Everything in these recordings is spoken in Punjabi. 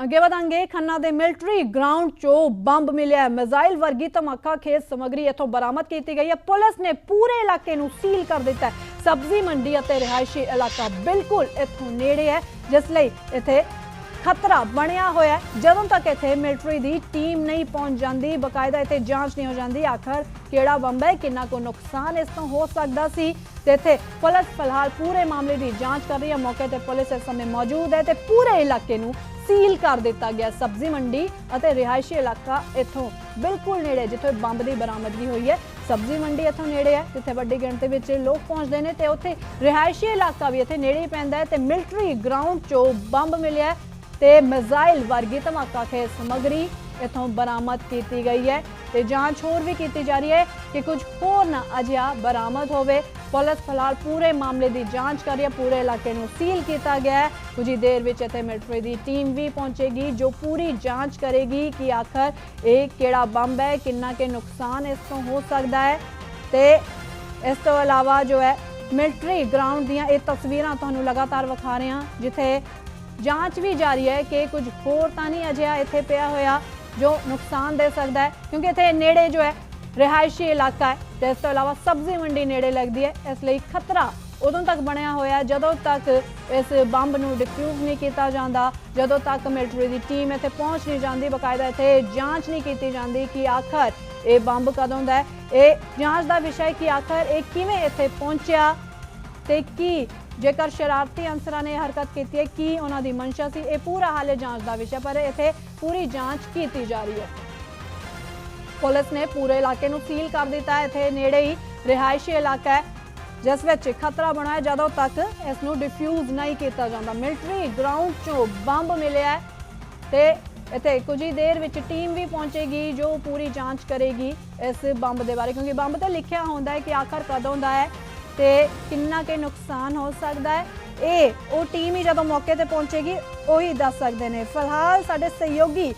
ਅੱਗੇ ਵਧਾਂਗੇ। ਖੰਨਾ ਦੇ ਮਿਲਟਰੀ ਗਰਾਊਂਡ 'ਚੋਂ ਬੰਬ ਮਿਲਿਆ। ਮਿਜ਼ਾਈਲ ਵਰਗੀ ਧਮਾਕਾ ਖੇਸ ਸਮਗਰੀ ਇੱਥੋਂ ਬਰਾਮਦ ਕੀਤੀ ਗਈ ਹੈ। ਪੁਲਿਸ ਨੇ ਪੂਰੇ ਇਲਾਕੇ ਨੂੰ ਸੀਲ ਕਰ ਦਿੱਤਾ ਸਬਜ਼ੀ ਮੰਡੀ ਅਤੇ ਰਿਹਾਇਸ਼ੀ ਇਲਾਕਾ ਬਿਲਕੁਲ ਇੱਥੋਂ ਨੇੜੇ ਹੈ, ਜਿਸ ਲਈ ਇੱਥੇ ਖਤਰਾ ਬਣਿਆ ਹੋਇਆ ਹੈ। ਜਦੋਂ ਤੱਕ ਇੱਥੇ ਮਿਲਟਰੀ ਦੀ ਟੀਮ ਨਹੀਂ ਪਹੁੰਚ ਜਾਂਦੀ, ਬਕਾਇਦਾ ਇੱਥੇ ਜਾਂਚ ਨਹੀਂ ਹੋ ਜਾਂਦੀ, ਆਖਰ ਕਿਹੜਾ ਬੰਬ ਹੈ, ਕਿੰਨਾ ਕੋ ਨੁਕਸਾਨ ਇਸ ਤੋਂ ਹੋ ਸਕਦਾ ਸੀ? ਤੇ ਇੱਥੇ ਪੁਲਿਸ ਫਿਲਹਾਲ ਪੂਰੇ ਮਾਮਲੇ ਦੀ ਜਾਂਚ ਕਰ ਰਹੀ ਹੈ। ਮੌਕੇ ਤੇ ਪੁਲਿਸ ਇਸ ਸਮੇਂ ਮੌਜੂਦ ਹੈ ਤੇ ਪੂਰੇ ਇਲਾਕੇ ਨੂੰ ਸੀਲ ਕਰ ਦਿੱਤਾ ਗਿਆ ਸਬਜ਼ੀ ਮੰਡੀ ਅਤੇ ਰਿਹਾਇਸ਼ੀ ਇਲਾਕਾ ਇੱਥੋਂ ਬਿਲਕੁਲ ਨੇੜੇ, ਜਿੱਥੇ ਬੰਬ ਦੀ ਬਰਾਮਦਗੀ ਹੋਈ ਹੈ। ਸਬਜ਼ੀ ਮੰਡੀ ਇੱਥੋਂ ਨੇੜੇ ਹੈ, ਜਿੱਥੇ ਵੱਡੀ ਗਿਣਤੀ ਵਿੱਚ ਲੋਕ ਪਹੁੰਚਦੇ ਨੇ ਤੇ ਉੱਥੇ ਰਿਹਾਇਸ਼ੀ ਇਲਾਕਾ ਵੀ ਇੱਥੇ ਨੇੜੇ ਹੀ ਪੈਂਦਾ ਹੈ ਤੇ ਮਿਲਟਰੀ ਗਰਾਊਂਡ 'ਚੋਂ ਬੰਬ ਮਿਲਿਆ ਤੇ ਮਿਜ਼ਾਈਲ ਵਰਗੀ ਧਮਾਕਾ ਖੇਸ ਸਮਗਰੀ ਇਥੋਂ ਬਰਾਮਦ ਕੀਤੀ ਗਈ ਹੈ। ਤੇ ਜਾਂਚ ਹੋਰ ਵੀ ਕੀਤੀ ਜਾ ਰਹੀ ਹੈ ਕਿ ਕੁਝ ਹੋਰ ਨਾ ਅਜਿਹਾ ਬਰਾਮਦ ਹੋਵੇ। ਪੁਲਿਸ ਫਿਲਹਾਲ ਪੂਰੇ ਮਾਮਲੇ ਦੀ ਜਾਂਚ ਕਰ ਰਹੀ ਹੈ। ਪੂਰੇ ਇਲਾਕੇ ਨੂੰ ਸੀਲ ਕੀਤਾ ਗਿਆ ਹੈ। ਕੁਝ ਹੀ ਦੇਰ ਵਿੱਚ ਇੱਥੇ ਮਿਲਟਰੀ ਦੀ ਟੀਮ ਵੀ ਪਹੁੰਚੇਗੀ, ਜੋ ਪੂਰੀ ਜਾਂਚ ਕਰੇਗੀ ਕਿ ਆਖਰ ਇਹ ਕਿਹੜਾ ਬੰਬ ਹੈ, ਕਿੰਨਾ ਕੇ ਨੁਕਸਾਨ ਇਸ ਤੋਂ ਹੋ ਸਕਦਾ ਹੈ। ਤੇ ਇਸ ਤੋਂ ਇਲਾਵਾ ਜੋ ਹੈ, ਮਿਲਟਰੀ ਗਰਾਊਂਡ ਦੀਆਂ ਇਹ ਤਸਵੀਰਾਂ ਤੁਹਾਨੂੰ ਲਗਾਤਾਰ ਵਿਖਾ ਰਹੇ ਹਾਂ, ਜਿੱਥੇ ਜਾਂਚ ਵੀ ਜਾਰੀ ਹੈ ਕਿ ਕੁਝ ਹੋਰ ਤਾਂ ਨਹੀਂ ਅਜਿਹਾ ਇੱਥੇ ਪਿਆ ਹੋਇਆ। ਜੋ ਨੁਕਸਾਨ ਦੇ ਸਕਦਾ ਹੈ, ਕਿਉਂਕਿ ਇੱਥੇ ਨੇੜੇ ਜੋ ਹੈ, ਰਿਹਾਇਸ਼ੀ ਇਲਾਕਾ ਹੈ ਤੇ ਇਸ ਤੋਂ ਇਲਾਵਾ ਸਬਜ਼ੀ ਮੰਡੀ ਨੇੜੇ ਲੱਗਦੀ ਹੈ। ਇਸ ਲਈ ਖਤਰਾ ਉਦੋਂ ਤੱਕ ਬਣਿਆ ਹੋਇਆ ਜਦੋਂ ਤੱਕ ਇਸ ਬੰਬ ਨੂੰ ਡਿਫਿਊਜ਼ ਨਹੀਂ ਕੀਤਾ ਜਾਂਦਾ, ਜਦੋਂ ਤੱਕ ਮਿਲਟਰੀ ਦੀ ਟੀਮ ਇੱਥੇ ਪਹੁੰਚ ਨਹੀਂ ਜਾਂਦੀ, ਬਕਾਇਦਾ ਇੱਥੇ ਜਾਂਚ ਨਹੀਂ ਕੀਤੀ ਜਾਂਦੀ ਕਿ ਆਖਰ ਇਹ ਬੰਬ ਕਦੋਂ ਦਾ ਹੈ। ਇਹ ਜਾਂਚ ਦਾ ਵਿਸ਼ਾ ਹੈ ਕਿ ਆਖਰ ਇਹ ਕਿਵੇਂ ਇੱਥੇ ਪਹੁੰਚਿਆ ਤੇ ਕੀ ਜੇਕਰ ਸ਼ਰਾਰਤੀ ਅਨਸਰਾਂ ਨੇ ਹਰਕਤ ਕੀਤੀ ਹੈ, ਕੀ ਉਹਨਾਂ ਦੀ ਮਨਸ਼ਾ ਸੀ? ਇਹ ਪੂਰਾ ਹਾਲੇ ਜਾਂਚ ਦਾ ਵਿਸ਼ਾ, ਪਰ ਇੱਥੇ ਪੂਰੀ ਜਾਂਚ ਕੀਤੀ ਜਾ ਰਹੀ ਹੈ। ਪੁਲਿਸ ਨੇ ਪੂਰੇ ਇਲਾਕੇ ਨੂੰ ਸੀਲ ਕਰ ਦਿੱਤਾ ਹੈ। ਇੱਥੇ ਨੇੜੇ ਹੀ ਰਿਹਾਇਸ਼ੀ ਇਲਾਕਾ ਹੈ, ਜਿਸ ਵਿੱਚ ਖਤਰਾ ਬਣਾਇਆ ਜਦੋਂ ਤੱਕ ਇਸ ਨੂੰ ਡਿਫਿਊਜ਼ ਨਹੀਂ ਕੀਤਾ ਜਾਂਦਾ, ਮਿਲਟਰੀ ਗਰਾਊਂਡ 'ਚੋਂ ਬੰਬ ਮਿਲਿਆ ਤੇ ਇੱਥੇ ਕੁਝ ਹੀ ਦੇਰ ਵਿੱਚ ਟੀਮ ਵੀ ਪਹੁੰਚੇਗੀ, ਜੋ ਪੂਰੀ ਜਾਂਚ ਕਰੇਗੀ ਇਸ ਬੰਬ ਦੇ ਬਾਰੇ, ਕਿਉਂਕਿ ਬੰਬ ਤੇ ਲਿਖਿਆ ਹੁੰਦਾ ਹੈ ਕਿ ਆਖਰ ਕਦੋਂ ਦਾ ਹੈ। ਤੇ ਕਿੰਨਾ ਕੇ ਨੁਕਸਾਨ ਹੋ ਸਕਦਾ ਹੈ? ਇਹ ਉਹ ਟੀਮ ਹੀ ਜਦੋਂ ਮੌਕੇ ਤੇ ਪਹੁੰਚੇਗੀ, ਉਹੀ ਦੱਸ ਸਕਦੇ ਨੇ। ਫਿਲਹਾਲ ਸਾਡੇ ਸਹਿਯੋਗੀ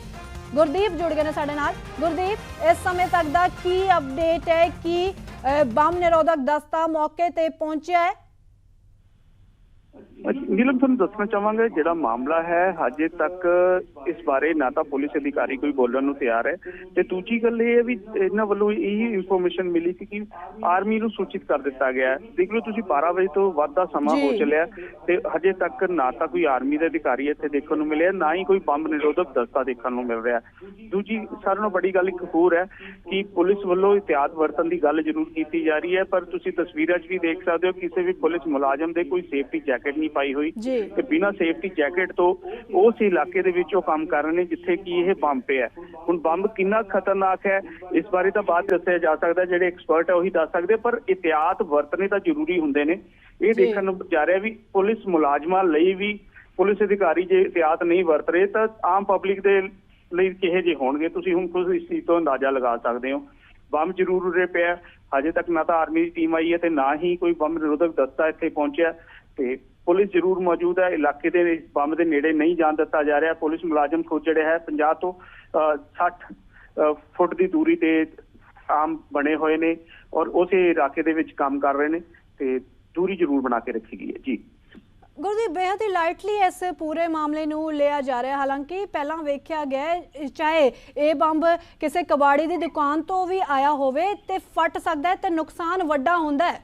ਗੁਰਦੀਪ ਜੁੜ ਗਏ ਨੇ ਸਾਡੇ ਨਾਲ। ਗੁਰਦੀਪ, ਇਸ ਸਮੇਂ ਤੱਕ ਦਾ ਕੀ ਅਪਡੇਟ ਹੈ? ਕੀ ਬੰਬ ਨਿਰੋਧਕ ਦਸਤਾ ਮੌਕੇ ਤੇ ਪਹੁੰਚਿਆ ਹੈ? ਨੀਲਮ ਤੁਹਾਨੂੰ ਦੱਸਣਾ ਚਾਹਾਂਗਾ ਜਿਹੜਾ ਮਾਮਲਾ ਹੈ ਹਜੇ ਤੱਕ ਇਸ ਬਾਰੇ ਨਾ ਤਾਂ ਪੁਲਿਸ ਅਧਿਕਾਰੀ ਕੋਈ ਬੋਲਣ ਨੂੰ ਤਿਆਰ ਹੈ। ਤੇ ਦੂਜੀ ਗੱਲ ਇਹ ਹੈ ਵੀ ਇਹਨਾਂ ਵੱਲੋਂ ਇਹ ਇਨਫੋਰਮੇਸ਼ਨ ਮਿਲੀ ਸੀ ਕਿ ਆਰਮੀ ਨੂੰ ਸੂਚਿਤ ਕਰ ਦਿੱਤਾ ਗਿਆ ਹੈ। ਦੇਖ ਲਓ ਤੁਸੀਂ 12 ਵਜੇ ਤੋਂ ਵੱਧ ਦਾ ਸਮਾਂ ਹੋ। ਚੱਲਿਆ ਤੇ ਹਜੇ ਤੱਕ ਨਾ ਤਾਂ ਕੋਈ ਆਰਮੀ ਦੇ ਅਧਿਕਾਰੀ ਇੱਥੇ ਦੇਖਣ ਨੂੰ ਮਿਲਿਆ ਨਾ ਹੀ ਕੋਈ ਬੰਬ ਨਿਰੋਧਕ ਦਸਤਾ ਦੇਖਣ ਨੂੰ ਮਿਲ ਰਿਹਾ ਦੂਜੀ ਸਾਰਿਆਂ ਨਾਲੋਂ ਵੱਡੀ ਗੱਲ ਇੱਕ ਹੋਰ ਹੈ ਕਿ ਪੁਲਿਸ ਵੱਲੋਂ ਇhtiyat ਵਰਤਣ ਦੀ ਗੱਲ ਜ਼ਰੂਰ ਕੀਤੀ ਜਾ ਰਹੀ ਹੈ ਪਰ ਤੁਸੀਂ ਤਸਵੀਰਾਂ 'ਚ ਵੀ ਦੇਖ ਸਕਦੇ ਹੋ ਕਿਸੇ ਵੀ ਪੁਲਿਸ ਮੁਲਾਜ਼ਮ ਦੇ ਕੋਈ ਸੇਫਟੀ ਜੈਕਟ ਨਹੀਂ ਪਾਈ ਹੋਈ ਜੀ। ਤੇ ਬਿਨਾਂ ਸੇਫਟੀ ਜੈਕਟ ਤੋਂ ਉਸ ਇਲਾਕੇ ਦੇ ਵਿੱਚ ਉਹ ਕੰਮ ਕਰ ਰਹੇ ਨੇ ਜਿੱਥੇ ਕਿ ਇਹ ਬੰਬ ਪਿਆ। ਹੁਣ ਬੰਬ ਕਿੰਨਾ ਖਤਰਨਾਕ ਹੈ ਇਸ ਬਾਰੇ ਤਾਂ ਬਾਅਦ ਦੱਸਿਆ ਜਾ ਸਕਦਾ ਜਿਹੜੇ ਐਕਸਪਰਟ ਹੈ ਉਹੀ ਦੱਸ ਸਕਦੇ ਪਰ ਇhtiyat ਵਰਤਨੇ ਤਾਂ ਜ਼ਰੂਰੀ ਹੁੰਦੇ ਨੇ ਇਹ ਜੀ। ਦੇਖਣ ਨੂੰ ਜਾ ਰਿਹਾ ਵੀ ਪੁਲਿਸ ਮੁਲਾਜ਼ਮਾਂ ਲਈ ਵੀ ਪੁਲਿਸ ਅਧਿਕਾਰੀ ਜੇ ਇhtiyat ਨਹੀਂ ਵਰਤ ਰਹੇ ਤਾਂ ਆਮ ਪਬਲਿਕ ਦੇ ਲਈ ਕਿਹੇ ਜਿਹੇ ਹੋਣਗੇ ਤੁਸੀਂ ਹੁਣ ਕੁਝ ਇਸ ਚੀਜ਼ ਤੋਂ ਅੰਦਾਜ਼ਾ ਲਗਾ ਸਕਦੇ ਹੋ ਬੰਬ ਜ਼ਰੂਰ ਉਰੇ ਪਿਆ ਹਜੇ ਤੱਕ ਨਾ ਤਾਂ ਆਰਮੀ ਦੀ ਟੀਮ ਆਈ ਹੈ ਤੇ ਨਾ ਹੀ ਕੋਈ ਬੰਬ ਨਿਰੋਧਕ ਦਸਤਾ ਇੱਥੇ ਪਹੁੰਚਿਆ ਤੇ ਪੁਲਿਸ ਜ਼ਰੂਰ ਮੌਜੂਦ ਹੈ। ਇਲਾਕੇ ਦੇ ਇਸ ਬੰਬ ਦੇ ਨੇੜੇ ਨਹੀਂ ਜਾਣ ਦਿੱਤਾ ਜਾ ਰਿਹਾ। ਪੁਲਿਸ ਮੁਲਾਜ਼ਮ ਖੁਦ ਜਿਹੜੇ ਹੈ 50 ਤੋਂ 60 ਫੁੱਟ ਦੀ ਦੂਰੀ ਤੇ ਆਮ ਬਣੇ ਹੋਏ ਨੇ ਔਰ ਉਸੇ ਇਲਾਕੇ ਦੇ ਵਿੱਚ ਕੰਮ ਕਰ ਰਹੇ ਨੇ ਤੇ ਦੂਰੀ ਜ਼ਰੂਰ ਬਣਾ ਕੇ ਰੱਖੀ ਗਈ ਹੈ। ਜੀ। ਗੁਰਦੀਪ, ਬੇਹੱਦ ਹੀ ਲਾਈਟਲੀ ਇਸ ਪੂਰੇ ਮਾਮਲੇ ਨੂੰ ਲਿਆ ਜਾ ਰਿਹਾ। ਹਾਲਾਂਕਿ ਪਹਿਲਾਂ ਵੇਖਿਆ ਗਿਆ ਚਾਹੇ ਇਹ ਬੰਬ ਕਿਸੇ ਕਬਾੜੀ ਦੀ ਦੁਕਾਨ ਤੋਂ ਵੀ ਆਇਆ ਹੋਵੇ ਤੇ ਫਟ ਸਕਦਾ ਹੈ ਤੇ ਨੁਕਸਾਨ ਵੱਡਾ ਹੁੰਦਾ ਹੈ।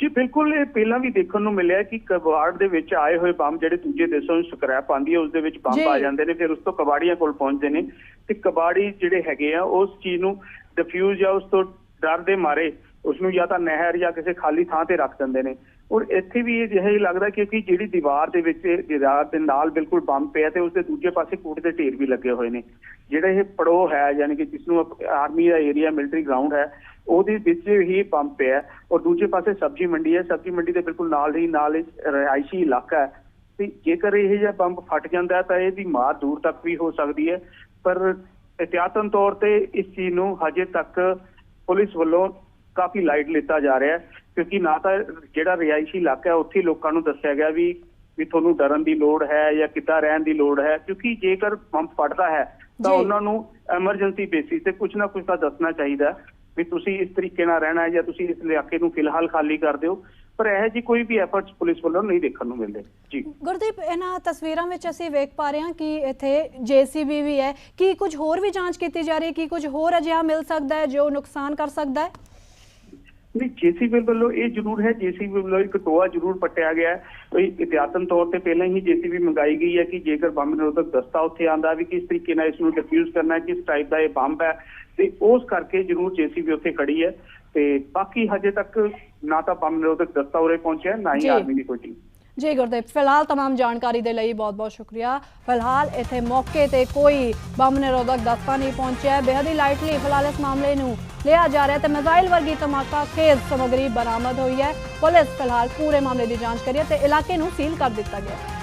ਜੀ ਬਿਲਕੁਲ ਇਹ ਪਹਿਲਾਂ ਵੀ ਦੇਖਣ ਨੂੰ ਮਿਲਿਆ ਕਿ ਕਬਾੜ ਦੇ ਵਿੱਚ ਆਏ ਹੋਏ ਬੰਬ ਜਿਹੜੇ ਦੂਜੇ ਦੇਸ਼ਾਂ ਨੂੰ ਸਕ੍ਰੈਪ ਆਂਦੀ ਹੈ ਉਸ ਦੇ ਵਿੱਚ। ਬੰਬ ਆ ਜਾਂਦੇ ਨੇ ਫਿਰ ਉਸ ਤੋਂ ਕਬਾੜੀਆਂ ਕੋਲ ਪਹੁੰਚਦੇ ਨੇ ਤੇ ਕਬਾੜੀ ਜਿਹੜੇ ਹੈਗੇ ਆ ਉਸ ਚੀਜ਼ ਨੂੰ ਡਿਫਿਊਜ਼ ਜਾਂ ਉਸ ਤੋਂ ਡਰ ਦੇ ਮਾਰੇ ਉਸ ਨੂੰ ਜਾਂ ਤਾਂ ਨਹਿਰ ਜਾਂ ਕਿਸੇ ਖਾਲੀ ਥਾਂ ਤੇ ਰੱਖ ਦਿੰਦੇ ਨੇ। ਔਰ ਇੱਥੇ ਵੀ ਇਹ ਜਿਹਾ ਹੀ ਲੱਗਦਾ ਕਿਉਂਕਿ ਜਿਹੜੀ ਦੀਵਾਰ ਦੇ ਵਿੱਚ ਦੀਵਾਰ ਦੇ ਨਾਲ ਬਿਲਕੁਲ ਬੰਬ ਪਿਆ ਤੇ ਉਸ ਦੇ ਦੂਜੇ ਪਾਸੇ ਕੂੜੇ ਦੇ ਢੇਰ ਵੀ ਲੱਗੇ ਹੋਏ ਨੇ। ਜਿਹੜਾ ਇਹ ਪੜੋ ਹੈ, ਯਾਨੀ ਕਿ ਜਿਸ ਨੂੰ ਆਰਮੀ ਦਾ ਏਰੀਆ, ਮਿਲਟਰੀ ਗਰਾਊਂਡ ਹੈ, ਉਹਦੇ ਵਿੱਚ ਹੀ ਪੰਪ ਪਿਆ ਔਰ ਦੂਜੇ ਪਾਸੇ ਸਬਜ਼ੀ ਮੰਡੀ ਹੈ। ਸਬਜ਼ੀ ਮੰਡੀ ਦੇ ਬਿਲਕੁਲ ਨਾਲ ਹੀ ਨਾਲ ਹੀ ਰਿਹਾਇਸ਼ੀ ਇਲਾਕਾ ਹੈ। ਤੇ ਜੇਕਰ ਇਹ ਜਿਹਾ ਬੰਬ ਫਟ ਜਾਂਦਾ ਤਾਂ ਇਹਦੀ ਮਾਰ ਦੂਰ ਤੱਕ ਵੀ ਹੋ ਸਕਦੀ ਹੈ। ਪਰ ਇhtiyatan ਤੌਰ ਤੇ ਇਸ ਚੀਜ਼ ਨੂੰ ਹਜੇ ਤੱਕ ਪੁਲਿਸ ਵੱਲੋਂ ਕਾਫੀ ਲਾਈਟ ਲਿੱਤਾ ਜਾ ਰਿਹਾ ਹੈ ਕਿਉਂਕਿ ਨਾ ਤਾਂ ਜਿਹੜਾ ਰਿਹਾਇਸ਼ੀ ਇਲਾਕਾ ਹੈ ਉੱਥੇ ਲੋਕਾਂ ਨੂੰ ਦੱਸਿਆ ਗਿਆ ਵੀ ਵੀ ਤੁਹਾਨੂੰ ਡਰਨ ਦੀ ਲੋੜ ਹੈ ਜਾਂ ਕਿੱਦਾਂ ਰਹਿਣ ਦੀ ਲੋੜ ਹੈ ਕਿਉਂਕਿ ਜੇਕਰ ਪੰਪ ਫਟਦਾ ਹੈ ਤਾਂ। ਉਹਨਾਂ ਨੂੰ ਐਮਰਜੈਂਸੀ ਬੇਸਿਸ ਤੇ ਕੁਝ ਨਾ ਕੁਝ ਤਾਂ ਦੱਸਣਾ ਚਾਹੀਦਾ ਵੀ ਤੁਸੀਂ ਇਸ ਤਰੀਕੇ ਨਾਲ ਰਹਿਣਾ ਹੈ ਜਾਂ ਤੁਸੀਂ ਇਸ ਇਲਾਕੇ ਨੂੰ ਫਿਲਹਾਲ ਖਾਲੀ ਕਰ ਦਿਓ। ਪਰ ਇਹ ਜੀ ਕੋਈ ਵੀ ਐਫਰਟਸ ਪੁਲਿਸ ਵੱਲੋਂ ਨਹੀਂ ਦੇਖਣ ਨੂੰ ਮਿਲਦੇ। ਜੀ। ਗੁਰਦੀਪ ਇਹਨਾਂ ਤਸਵੀਰਾਂ ਵਿੱਚ ਅਸੀਂ ਵੇਖ ਪਾ ਰਹੇ ਹਾਂ ਕਿ ਇੱਥੇ ਜੀਸੀਬੀ ਵੀ ਹੈ। ਕੀ ਕੁਝ ਹੋਰ ਵੀ ਜਾਂਚ ਕੀਤੀ ਜਾ ਰਹੀ ਹੈ? ਕੀ ਕੁਝ ਹੋਰ ਅਜਿਹਾ ਮਿਲ ਸਕਦਾ ਹੈ ਜੋ ਨੁਕਸਾਨ ਕਰ ਸਕਦਾ ਹੈ? ਨਹੀਂ ਜੀਸੀਬੀ ਵੱਲੋਂ ਇਹ ਜ਼ਰੂਰ ਹੈ ਜੀਸੀਬੀ ਵੱਲੋਂ ਇੱਕ ਟੋਆ ਜ਼ਰੂਰ ਪੱਟਿਆ ਗਿਆ ਹੈ। ਕੋਈ ਇਤਿਹਾਸਨ ਤੌਰ ਤੇ ਪਹਿਲਾਂ ਹੀ ਜੀਸੀਬੀ ਮੰਗਾਈ ਗਈ ਹੈ ਕਿ ਜੇਕਰ ਬੰਬ ਨਿਰੋਧਕ ਦਸਤਾ ਉੱਥੇ ਆਂਦਾ ਵੀ ਕਿਸ ਤਰੀਕੇ ਨਾਲ ਇਸ ਨੂੰ ਡਿਫਿਊਜ਼ ਕਰਨਾ ਹੈ ਕਿਸ ਟਾਈਪ ਦਾ ਇਹ ਬੰਬ ਹੈ ਤੇ ਉਸ ਕਰਕੇ ਜ਼ਰੂਰ ਜੀਸੀਬੀ ਉੱਥੇ ਖੜੀ ਹੈ। ਤੇ ਬਾਕੀ ਹਜੇ ਤੱਕ ਨਾ ਤਾਂ ਬੰਬ ਨਿਰੋਧਕ ਦਸਤਾ ਉਰੇ ਪਹੁੰਚਿਆ ਨਾ ਹੀ। ਆਰਮੀ ਦੀ ਕੋਈ ਟੀਮ ਜੀ ਗੁਰਦੀਪ ਫਿਲਹਾਲ तमाम ਜਾਣਕਾਰੀ ਦੇ ਲਈ ਬਹੁਤ-ਬਹੁਤ ਸ਼ੁਕਰੀਆ ਫਿਲਹਾਲ ਇੱਥੇ ਮੌਕੇ ਤੇ ਕੋਈ ਬੰਬ ਨਿਰੋਧਕ ਦਸਤਾ ਨਹੀਂ ਪਹੁੰਚਿਆ ਹੈ ਬੇਹੱਦ ਹੀ ਲਾਈਟਲੀ ਫਿਲਹਾਲ ਇਸ ਮਾਮਲੇ ਨੂੰ ਲਿਆ ਜਾ ਰਿਹਾ ਹੈ ਤੇ ਮਿਜ਼ਾਈਲ ਵਰਗੀ ਧਮਾਕਾ ਖੇਜ਼ ਸਮਗਰੀ ਬਰਾਮਦ ਹੋਈ ਹੈ ਪੁਲਿਸ ਫਿਲਹਾਲ ਪੂਰੇ ਮਾਮਲੇ ਦੀ ਜਾਂਚ ਕਰ ਰਹੀ ਹੈ ਤੇ ਇਲਾਕੇ ਨੂੰ ਸੀਲ ਕਰ ਦਿੱਤਾ ਗਿਆ ਹੈ